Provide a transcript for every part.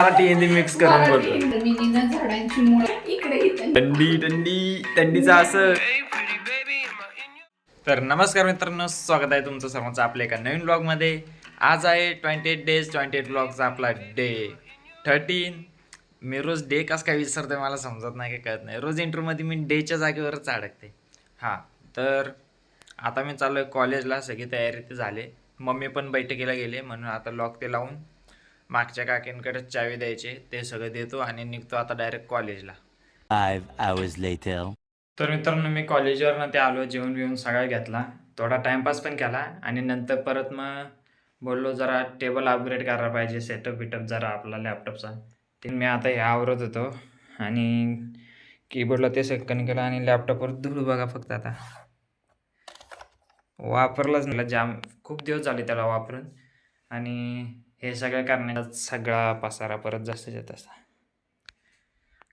Marathi mix करून बोलतो थंडी थंडी थंडीचा असं. तर नमस्कार मित्रांनो स्वागत आहे तुमचं सर्वांचं आपल्या एका नवीन ब्लॉगमध्ये आज आहे twenty eight days twenty eight ब्लॉगचा आपला डे थर्टीन मी रोज डे कसं काय विसरतोय मला समजत नाही काय कळत नाही. रोज इंटरव्ह्यूमध्ये मी डेच्या जागेवरच अडकते. हां तर आता मी चाललो आहे कॉलेजला सगळी तयारी ते झाले. मम्मी पण बैठकीला गेले म्हणून आता लॉक ते लावून मागच्या काकींकडे चावी द्यायचे ते सगळं देतो आणि निघतो आता डायरेक्ट कॉलेजला. तर मित्रांनो मी कॉलेजवरनं ते आलो जेवण बिवून सगळा घेतला. थोडा टाइमपास पण केला आणि नंतर परत मग बोललो जरा टेबल अपग्रेड करायला पाहिजे सेटअप बिटअप जरा आपला लॅपटॉपचा ते मी आता हे आवरत होतो आणि कीबोर्डला ते सेकंड केलं आणि लॅपटॉपवर धूळ बघा फक्त आता. वापरलाच नाही जाम खूप दिवस झाले त्याला वापरून. आणि हे सगळं करण्याचा सगळा पसारा परत जास्तीत तसा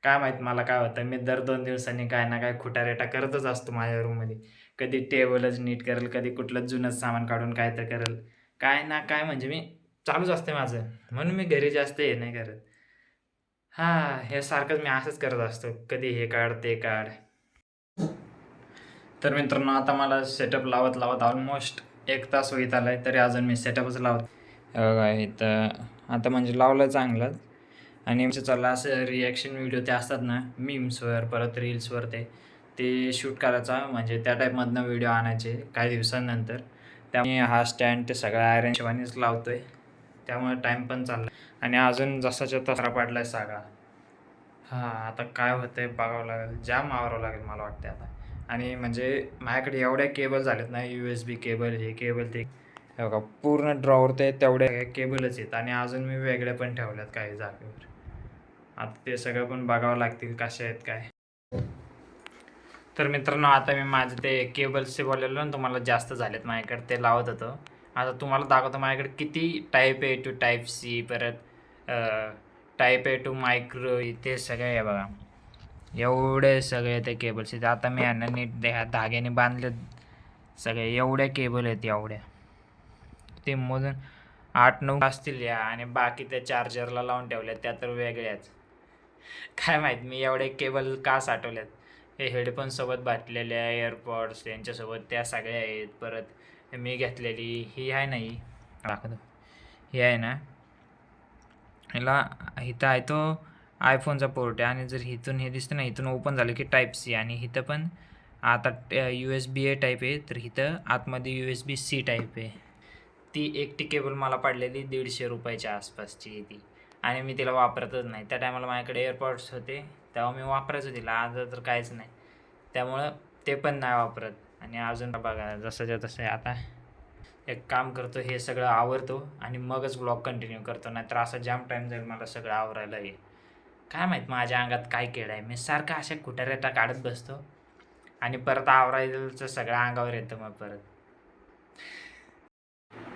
काय माहीत मला काय होतं मी दर दोन दिवसांनी काय ना काय खुटारेटा करतच असतो माझ्या रूममध्ये कधी टेबलच नीट करेल कधी कुठलं जुनंच सामान काढून काय तर करेल. काय ना काय म्हणजे मी चालूच असते माझं. म्हणून मी घरी जास्त हे नाही करत. हां हे सारखंच मी असंच करत असतो. कधी हे काढ ते काढ. तर मित्रांनो आता मला सेटअप लावत लावत ऑलमोस्ट एक तास होईत आला आहे तरी अजून मी सेटअपच लावत बघा इथं आता म्हणजे लावलं चांगलंच. आणि आमचं चाललं असं रिॲक्शन व्हिडिओ ते असतात ना मीम्सवर परत रील्सवर ते ते शूट करायचा म्हणजे त्या टाईपमधनं व्हिडिओ आणायचे काही दिवसांनंतर. त्यामुळे हा स्टँड ते सगळा अरेंज लावतो आहे त्यामुळे टाईम पण चालला. आणि अजून जसाच्या तसा पाडला आहे सगळा हां आता काय होतं आहे बघावं लागेल. जाम आवरावं लागेल मला वाटते आता. आणि म्हणजे माझ्याकडे एवढ्या केबल झालेत ना यू एस बी केबल हे केबल ते. हे बघा पूर्ण ड्रॉवर ते तेवढ्या केबलच आहेत आणि अजून मी वेगळे पण ठेवल्यात काही जागेवर. आता ते सगळं पण बघावं लागतील कसे आहेत काय. तर मित्रांनो आता मी माझे ते केबल्सचे बोललेलो ना तुम्हाला जास्त झालेत माझ्याकडे ते लावत होतं. आता तुम्हाला दाखवतो माझ्याकडे किती type A two type C परत टाईप ए टू मायक्रो ते सगळे आहे बघा. एवढे सगळे ते केबल्स आहेत. आता मी यांना नीट धाग्याने बांधले सगळे. एवढ्या केबल आहेत एवढ्या. ते मोजून आठ नऊ असतील या आणि बाकी त्या चार्जरला लावून ठेवल्या त्या तर वेगळ्याच. काय माहीत मी एवढे केबल का साठवल्यात? हे हेडफोनसोबत बाटलेल्या एअरपॉड्स यांच्यासोबत त्या सगळ्या आहेत. परत मी घेतलेली ही आहे ना ही? दाखवतो. ही आहे ना? ह्याला इथं आहे तो आयफोनचा पोर्ट आहे आणि जर इथून हे दिसतं ना इथून ओपन झालं की टाईप सी आणि इथं पण आता U S B A type आहे तर इथं आतमध्ये U S B C type आहे. ती एकटी केबल मला पडलेली दीडशे रुपयाच्या आसपासची आहे ती. आणि मी तिला वापरतच नाही. त्या टायमाला माझ्याकडे एअरपॉड्स होते. तेव्हा मी वापरायचो तिला. आता तर काहीच नाही. त्यामुळं ते पण नाही वापरत. आणि अजून बघा जसंच्या तसं आहे आता एक काम करतो हे सगळं आवरतो आणि मगच ब्लॉग कंटिन्यू करतो. नाहीतर असं जाम टाईम जाईल मला सगळं आवरायला ये काय माहीत माझ्या अंगात काय केलं आहे. मी सारखं अशा कुटारेटा काढत बसतो आणि परत आवरायचं सगळं अंगावर येतं मग परत.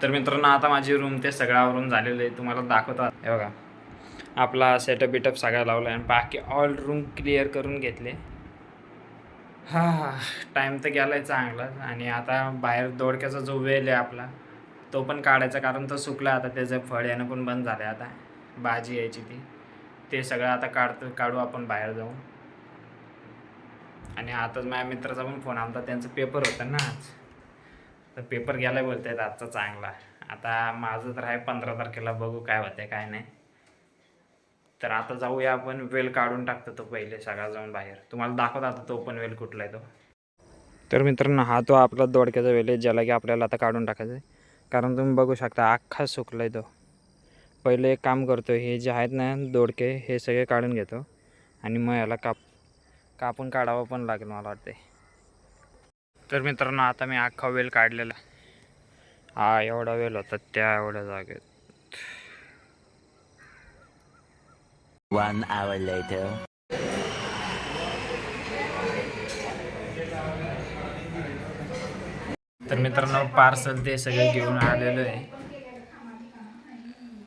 तर मित्रांनो आता माझी रूम ते सगळ्यावरून झालेलं आहे. तुम्हाला दाखवतो हे बघा. आपला सेटअप बिटअप सगळा लावला आणि बाकी ऑल रूम क्लिअर करून घेतले. हा टाईम तर गेला आहे चांगला. आणि आता बाहेर दोडक्याचा जो वेल आहे आपला तो पण काढायचा कारण तो सुकला आता. त्याचं फळ येणं पण बंद झालं आता. भाजी यायची ती. ते सगळं आता काढतो काढू आपण बाहेर जाऊन. आणि आताच माझ्या मित्राचा पण फोन आला त्यांचं पेपर होतं ना आज. तर पेपर घ्यायला बोलत आहेत आजचा चांगला. आता माझं तर आहे पंधरा तारखेला बघू काय होते काय नाही. तर आता जाऊया आपण वेल काढून टाकतो तो पहिले सगळा जाऊन बाहेर. तुम्हाला दाखवत आता तो पण वेल कुठला आहे तो. तर मित्रांनो हा तो आपला दोडक्याचा वेल आहे ज्याला की आपल्याला आता काढून टाकायचं आहे. कारण तुम्ही बघू शकता अख्खा सुकला आहे तो. पहिले एक काम करतो हे जे आहेत ना दोडके हे सगळे काढून घेतो. आणि मग याला काप कापून काढावं पण लागेल मला वाटते तर मित्रांनो आता मी अख्खा वेल काढलेला. हा एवढा वेल होता त्या एवढ्या जागेत. One hour later. तर मित्रांनो पार्सल ते सगळं घेऊन आलेलो आहे.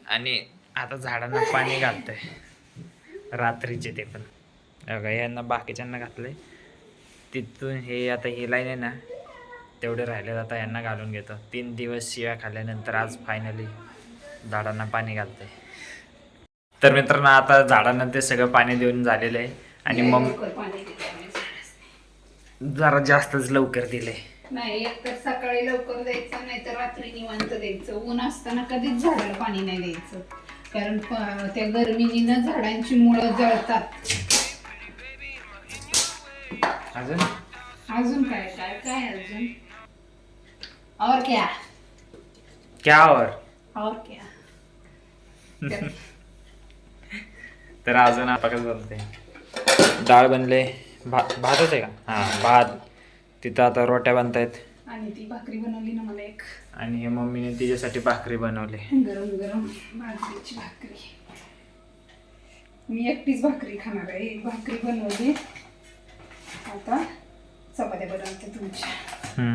आणि आता झाडांना पाणी घालतंय. रात्रीचे ते पण. यांना बाकीच्यांना घातलंय. तिथून हे आता ही लाईन आहे ना तेवढे राहिले आता यांना घालून घेतो. तीन दिवस शिव्या खाल्ल्यानंतर आज फायनली झाडांना पाणी घालतंय. तर मित्रांनो आता झाडांना ते सगळं पाणी देऊन झालेलं आहे. आणि मग. जरा जास्तच लवकर दिले नाही एक तर सकाळी लवकर द्यायचं नाही तर रात्री निवांत द्यायचं. ऊन असताना कधीच झाडाला पाणी नाही द्यायचं. कारण त्या गरमीनं झाडांची मुळं जळतात. अजून? अजून काय? काय? काय अजून? और क्या? क्या और और क्या? तर- तर अजून आपण बोलते डाळ बनले. भात भातच आहे का? हां भात. तिथं आता रोट्या बनतायत. आणि ती भाकरी बनवली ना मला एक. आणि हे मम्मीने तिच्यासाठी भाकरी बनवली. गरम गरम बाजरीची भाकरी. मी एकटीच भाकरी खाणार आहे. एक भाकरी बनवली. आता चपात्या बनवते तुमच्या.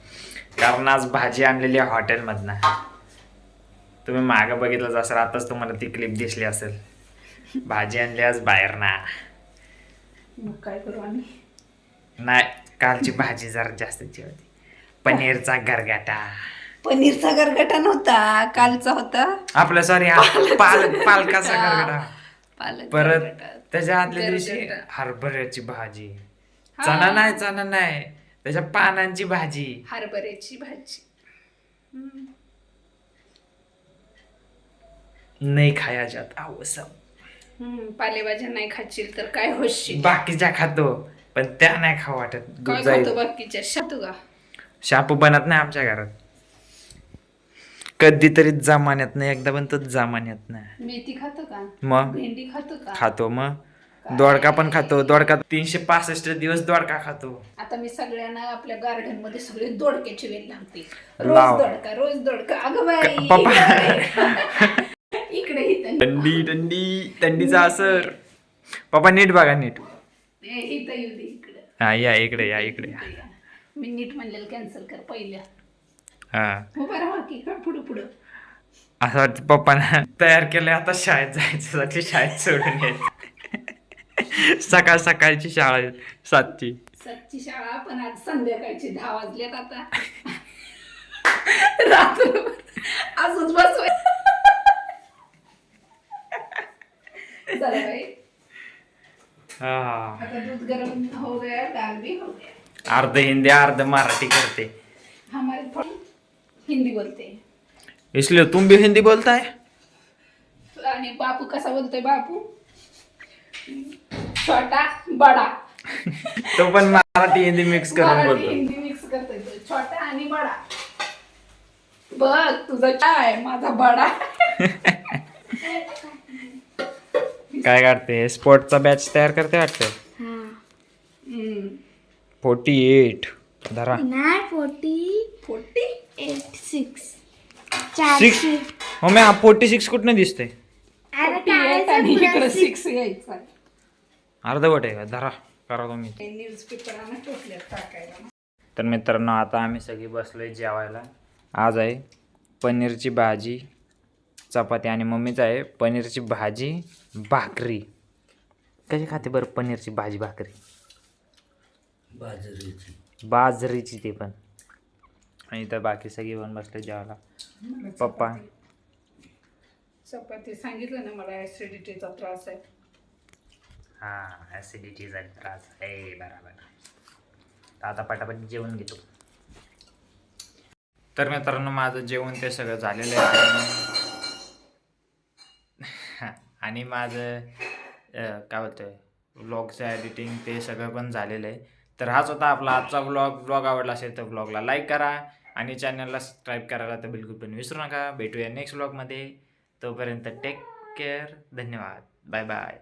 कारण आज भाजी आणलेली आहे हॉटेलमधनं. तुम्ही मागं बघितलंच असेल आताच तुम्हाला ती क्लिप दिसली असेल. भाजी आणली आज बाहेर ना. मग काय करू आम्ही? नाही कालची भाजी जरा जास्तची होती पनीरचा गरगाटा. पनीरचा गरगटा नव्हता कालचा होता. आपलं सॉरी पाल पालकाचा गरगाटा. पालक परत गरगटा. त्याच्या आदल्या दिवशी. हरभऱ्याची भाजी. चणा नाही चणा नाही. त्याच्या पानांची भाजी. हरभऱ्याची भाजी. नाही खाया जात आवसं हम्म, पालेभाज्या नाही खाशील तर काय होशील? बाकीच्या खातो पण त्या नाही खाऊ वाटत. जाईल. बाकीच्या? शातू का? शापू बनत नाही आमच्या घरात. कधीतरी जमान्यात नाही एकदा पण तोच जमान्यात नाही. मेथी खातो का? मग? भेंडी खातो का? खातो मग. दोडका पण खातो दोडका तीनशे पासष्ट दिवस दोडका खातो. आता मी सगळ्यांना आपल्या गार्डनमध्ये सगळे दोडक्याचे वेल लावते. लाव. रोज दोडका रोज दोडका. अगं बाई पप्पा. इकडे इथं थंडी थंडी थंडीचा असर पप्पा नीट बघा नीट. ए, इथं येऊ दे इकडं. हा या इकडे या इकडे. मी नीट म्हणलेलं कॅन्सल कर पहिल्या. हा. की पुढं पुढं. असं वाटतं पप्पाना तयार केलंय आता शाळेत जायचं शाळेत सोडून यायचं. सकाळ सकाळची शाळा आहे, सातची. सातची शाळा पण आज संध्याकाळची दहा वाजल्यात आता. रात्र अजून चला बाई. हा. आता दूध गरम हो गया दाल भी हो गया. अर्ध हिंदी अर्ध मराठी करते. हमारे थोड़ी हिंदी बोलते. हैं इसलिए तुम भी हिंदी बोलता है आणि बापू कसा बोलतोय बापू? छोटा बडा. तो पण मराठी हिंदी मिक्स करून मराठी बोलतो. हिंदी मिक्स छोटा आणि बडा. बघ तुझा काय? माझा बडा. काय काढते स्पोर्टचा बॅच तयार करते वाटतं? हम्म. फोर्टी एट धरा. नाही forty forty eight six six चारशे हो मी फोर्टी सिक्स कुठनं दिसतंय? अरे आणि इकडे सिक्स यायचा. अर्धवट आहे का? धरा करा तुम्ही. तर मित्रांनो आता आम्ही सगळी बसलोय जेवायला. आज आहे पनीरची भाजी चपाती आणि मम्मीचं आहे पनीरची भाजी भाकरी. कशी खाते बरं पनीरची भाजी भाकरी? बाजरीची. बाजरीची ते पण. आणि इथं बाकी सगळी पण बसले जेवायला. पप्पा. चपाती- चपाती सांगितलं ना मला ऍसिडिटीचा त्रास आहे. हां ॲसिडिटीचा त्रास आहे बरोबर. तर आता पटापट जेवण घेतो. तर मित्रांनो माझं जेवण ते सगळं झालेलं आहे. आणि माझं काय होतं व्लॉगचं एडिटिंग ते सगळं पण झालेलं आहे. तर हाच होता आपला आजचा व्लॉग ब्लॉग आवडला असेल तर ब्लॉगला लाईक करा आणि चॅनलला सबस्क्राईब करायला तर बिलकुल पण विसरू नका. भेटूया नेक्स्ट ब्लॉगमध्ये तोपर्यंत टेक केअर धन्यवाद. Bye bye